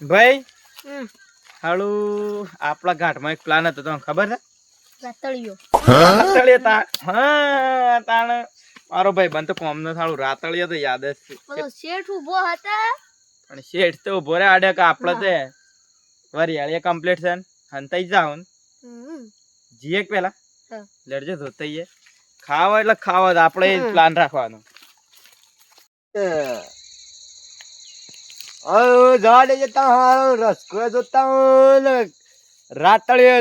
ભાઈ? હાલુ આપણા ઘાટમાં એક પ્લાન હતો તમને ખબર છે? રાતળિયો. હા તાણ. મારો ભાઈ બન કોમ નો થાળું રાતળિયે તો યાદ જ છે. શેઠ ઊભો હતા. પણ શેઠ તો ઊભો રે આડે કે આપણે તે. કમ્પ્લીટ છે હંતાઈ જાવ જીએ પેલા? લડજો ધોતાઈએ. ખાવા એટલે ખાવા આપણે પ્લાન રાખવાનો. જવા જતા હું રસકો જોતા હું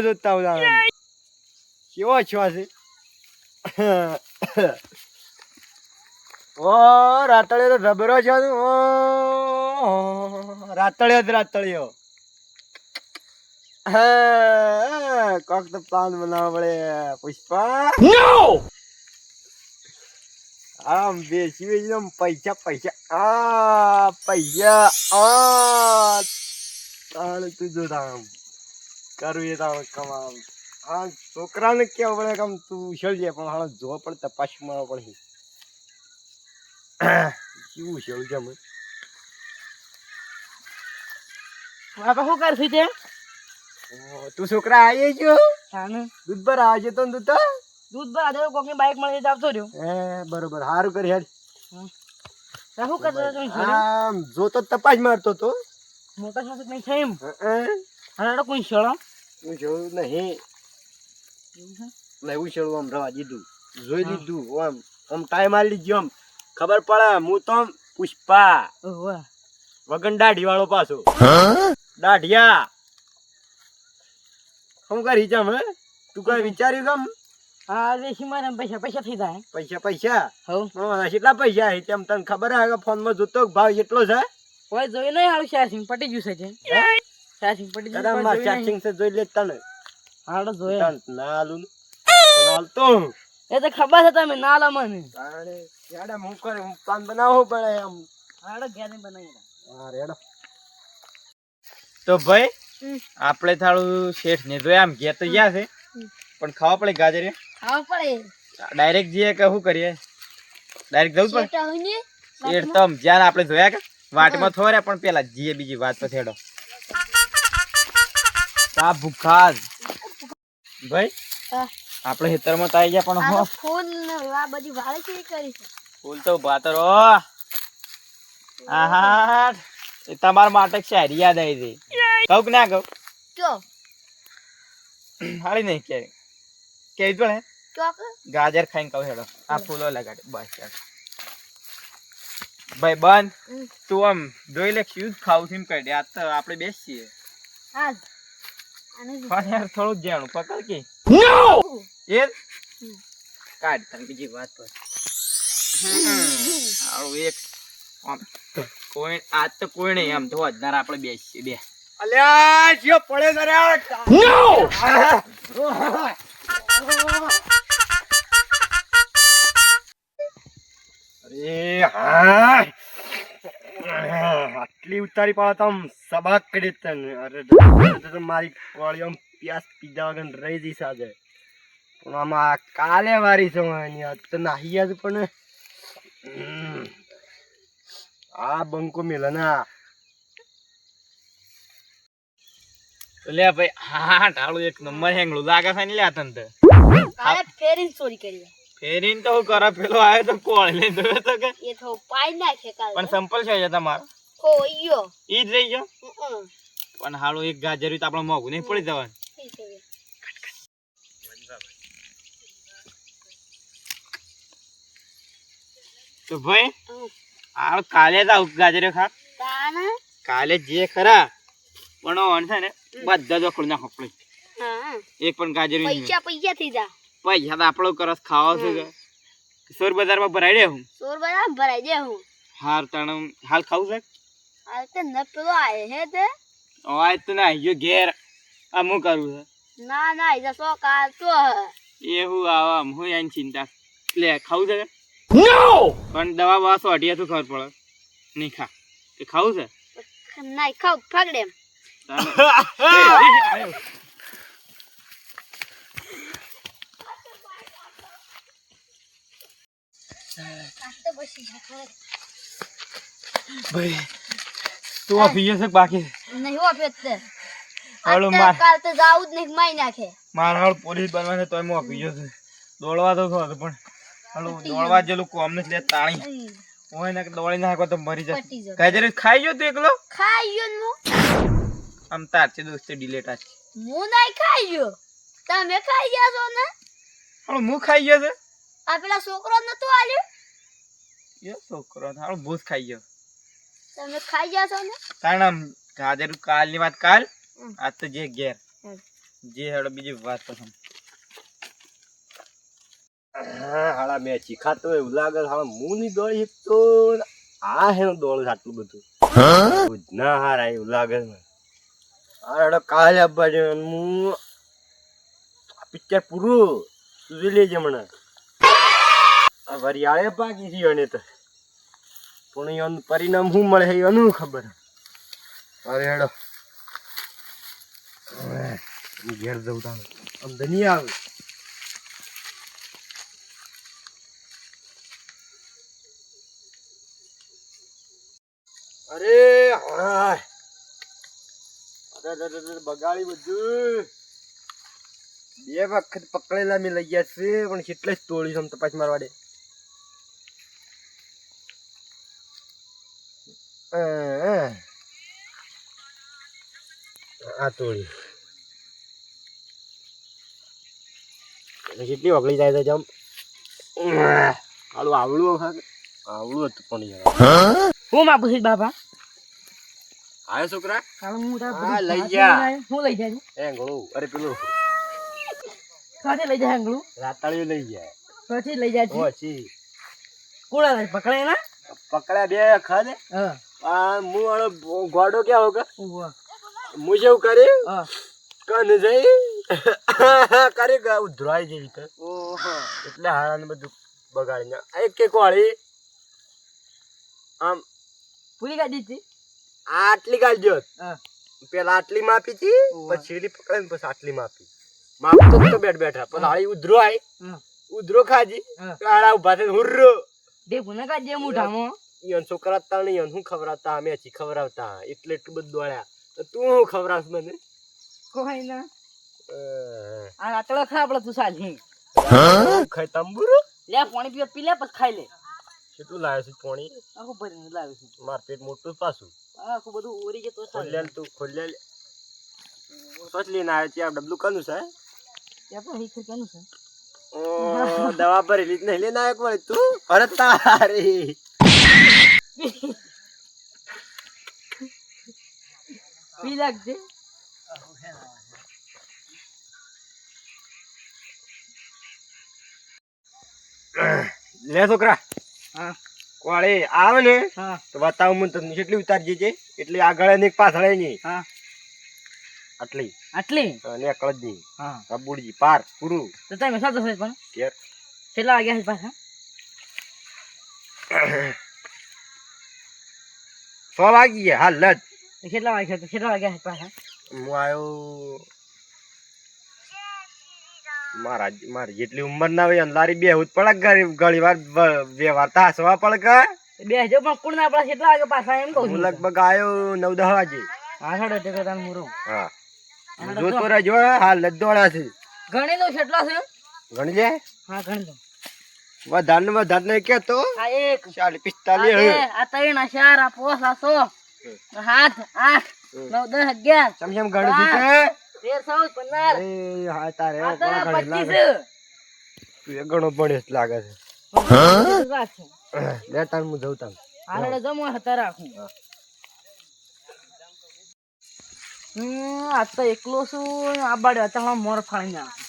જોતા હું કેવો છો છે ઓ રાતળીયો તો જબરો છે ને. ઓ રાતળિયો જ રાતળિયો. હા, કોક તો પ્લાન બનાવવો પડે. પુષ્પા? આમ બેસી આમ પૈસા પૈસા. આ પૈસા. આ તાણ તું જો કરું એ તાણ કમામ આ છોકરાને કેવું પડે કે આમ તું ઉછળજે પણ હાલ જો પણ તપાસ મારો પણ કેવું ઉછળજે અમે બાપા શું કરશું તે? ઓ, તું છોકરા આવી ગયો દૂધ ભર આવજો તો દૂધ તો? દૂધ ભરા દે કોકની બાઈક મળી આવતો રહ્યો. હે બરોબર સારું કરી હેડ. શું કરતો તમે? આમ જોતો તપાસ મારતો તો. મોટા શાસક નહીં છે એમ? હે હાલો કોઈ શેળો હું જોયું નહીં. લેવું છે? આમ રવા દીધું. જોઈ. લીધું આમ આમ ટાઈમ આલી લીધો આમ. ખબર પડે હું તો પુષ્પા. વગન દાઢી વાળો પાછો. દાઢિયા. શું કરી જમ હે? તું કઈ વિચાર્યું કેમ હા દેશી મારે પૈસા પૈસા થઈ જાય. પૈસા પૈસા? હવ કેટલા પૈસા છે? તેમ તને ખબર હે કે ફોનમાં જોતો ભાવ એટલો છે? કોઈ જોયું નહીં હારું ચાર્જિંગ પટી ગયું છે તે ચાર્જિંગ પટી ગયું. ચાર્જિંગ છે જોઈ લે તને. હાલો જોયા. ના આલું ને. તને એ તો ખબર છે તમે ના લો મને. તાણે હું કરે હું પ્લાન બનાવવો પડે એમ. હાલો ઘેર બનાવી હા રેડો. તો ભાઈ આપણે થાળું શેઠ ને જોયા આમ ઘેર તો ગયા છે. પણ ખાવા પડે ગાજરે. ખાવા પડે. ડાયરેક્ટ જઈએ કે શું કરીએ? ડાયરેક્ટ જવું પડે? શેઠ હોય ને શેઠ તો આમ જ્યાં આપણે જોયા કે વાટમાં થોરે પણ પેલા જીએ બીજી વાત પર આ ભૂખા ભાઈ. આપણે ખેતરમાં તાઈ ગયા પણ હો. આ બધી વાળે છે કરી છે. ફૂલ તો ભાતરો આહા એ તમારા માટે શાયરી યાદ આવી ગઈ કહું કે ના કહું? કયો હાળી નહીં કે કેવી પડે ગાજર ખાઈને કહું હેડો. આ ફૂલો લગાડે. બસ ભાઈ બંધ. તું આમ જોઈ લે શું ખાવું છે એમ કહી દે. આ તો આપણે બેસીએ. જ પણ યાર થોડું જાણું પકડ કે. એ કાઢ તને બીજી વાત પર. એક. આમ કોઈ આજ તો કોઈ નહીં. આમ તો અજનાર આપણે બેસીએ. બે. અલ્યા જીઓ પડે ને રે અરે હા. આટલી ઉતારી પાડો તો આમ સબાક કરી તને. અરે તો મારી કોળીઓ આમ પ્યાસ પીધા વગર રહી જઈશ આજે. પણ આમાં કાલે વારી છે એની આજ તો નાહી આજ પણ. આ બંકો મિલના લે ભાઈ, હા ઢાળું એક નંબર હેંગળું લાગે છે ને લ્યા તને કાલે ફેરીને ચોરી કરી ફેરીને તો હું કરે પેલો આવ્યો તો કોળ લઈ દો તો કે? એ તો પાઈ નાખે કાલે. પણ સંપલ છે તમારો? ઓ ઈયો. ઈ જ રહી ગયો? પણ હાલું એક ગાજર તો આપણે મોંઘું નહીં પડી જવાનું. તો ભાઈ. હાલ કાલે જ આવું ગાજર ખા કાલે જે ખરા. પણ છે ને બધા જ ખોલી નાખો એક પણ ગાજર પૈસા પૈસા થઈ જા. પૈસા તો આપણો કરસ ખાવા છું? કે સોર બજારમાં ભરાઈ દે હું? સોર બજાર ભરાઈ દે હું. હાર તણ હાલ ખાવું છે? હાલ તે ન પેલો આયે હે તે. આજ તો ના આયો ઘેર. આ હું કરું છે? ના ના ઈ તો કાલ તો એવું આવા આમ હું એની ચિંતા. લે ખાવું છે કે? પણ દવા બવા સોટીએ તો ખબર પડે. નહીં ખા. કે ખાવું છે? ના ખાવ ફગડે એમ. આ તો ભાઈ તું ઓફિસે છે બાકી? નહીં ઓફિસ પેતે હાલો માર. કાલ તો જાવું જ નહીં માઈ નાખે. મારા હાલ પોલીસ બનવાને તોય મો છે. દોડવા તો ખરો પણ? હાલો દોડવા જેલું કોમ ને લે તાણી. ઓય ને દોડી નાખો તો મરી જશે. કઈ. કાજરે ખાઈ ગયો તું એકલો? ખાઈ ગયો ને હું? આમ તાર છે દોસ્તે ડિલેટ આ છે. હું નહીં ખાઈ ગયો. તમે ખાઈ ગયા છો ને? હાલો હું ખાઈ ગયો છે. આ પેલા છોકરો નતો આવ્યો એ છોકરો હાલો ભૂસ ખાઈ ગયો. તમે ખાઈ ગયા છો ને? કારણ ગાજર કાલની વાત કાલ આજ તો જે ઘેર. જે હેડો બીજી વાત પસંદ હા, મેં ચીખાતો એવું લાગે છે, હાલા દોડી શકતો આ હેનો દોડ આટલું બધું. ના હારા એવું લાગે. આ હેડો કાલે આવવા હું પિક્ચર પૂરું સુધી લેજે મને. આ વરિયાળે પાકી છે એને તો પણ એનું પરિણામ શું મળે એનું ખબર. અરે હેડો. હું ઘેર જવું તાણ. આમ તો નહીં આવે. અરે અરે, બગાડી બધું. બે વખત પકડેલા મેં લઈ ગયા છે પણ કેટલે જ તોડી છે તપાસ મારવા દે. આ તોડી કેટલી વગડી જાય છે જમ? આલું આવડું આવડું હતું પણ યાર. હું માપું છું બાપા? આયો છોકરા. કાલે હું તારા લઈ જા. હું લઈ જાય એ ગળું. અરે પેલું. કાંઠે લઈ જાય આંગળું? રાતાળીઓ લઈ જાય. પછી લઈ જાય પછી કોણા લઈ પકડાય ના પકડ્યા બે દે હા. આ હું વાળો ગોડો ક્યાં હોગા. હું જેવું કર્યું કન જઈ? કરે ઉધરાઈ જેવી તો. એટલે હારાને બધું બગાડીને એક કે કોળી આમ પૂરી ગાડી હતી? આટલી ગાડી જોત પેલા આટલી માપી હતી પછી સીડી પકડે ને પછી આટલી માપી. માપતો તો બેઠ બેઠા. પછી હાળી ઉધરો આય ઉધરો ખાજી. હા. હાડા ઊભા થઈને હુર્રો. દે પુના કાઢજે મોઢામાં ઈવન છોકરા તા ને ઈવન હું ખવડાવતા? અમે હજી ખવડાવતા. એટલે એટલું બધું દોડ્યા તો તું હું ખવડાવશ મને? કોઈ ના. આ રાતળો ખા આપણે તું સાજી ખાઈ તંબુરો? લે પાણી પીવા પી લે પછી ખાઈ લે. કેટલું લાવે છે પાણી? આખું ભરીને લાવે છે. માર પેટ મોટું પાછું. આખું બધું ઓરી જતો ખોલ્યા તું ખોલ્યા સોચ લઈને આવ્યો છે આ ડબલું કનું છે ત્યાં પણ હીખર કનું છે. ઓ, દવા ભરેલી જ નહીં. લઈને આવ્યો તું? અરે તારી. પી લાગજે લે છોકરા. હા. કોળે આવે ને તો બતાવું મને તમને કેટલી ઉતારજે છે એટલે આગળ ને પાછળ નહીં હા. આટલી. આટલી? અને એકળ જ હા. રબુડજી પાર પૂરું. તો તમે સાચો છે પણ. કેર કેટલા વાગ્યા છે પાછા? સો વાગી ગયા હાલ જ કેટલા વાગ્યા કેટલા વાગ્યા છે પાછા? હું આવ્યો મારા મારી જેટલી ઉંમર ના હોય અંધારી બે હું પડે ઘણી વાર બે વ્યવહાર તો હસવા પડે બે પણ કુણ ના પડે કેટલા વાગે પાછા એમ કહું હું છું. લગભગ આવ્યો નવ દસ વાગે. હા સાડો કરતા મુરો હા. જોતો રહેજો હાલ લજ દોડા છે ગણી લો કેટલા છે? ગણી લે? હા ગણી દઉં વધારે ને વધારે નહીં કેતો આ એક. ચાલીસ પિસ્તાલીસ આ ત્રણ આ આ પોસ આ સો. આ સાત આઠ નવ દસ અગિયાર. ચમ ચમ ગણું છું? કે તેર ચૌદ પંદર. એ હા તારે આ તો ઘણો ગણી પચીસ. લાગે. ઘણો છે. લાગે લે તાર હું જઉં તાર. હાલે જમો હતા રાખું હમ તો એકલો છું આ બાડે મોર ફાળી નાખું.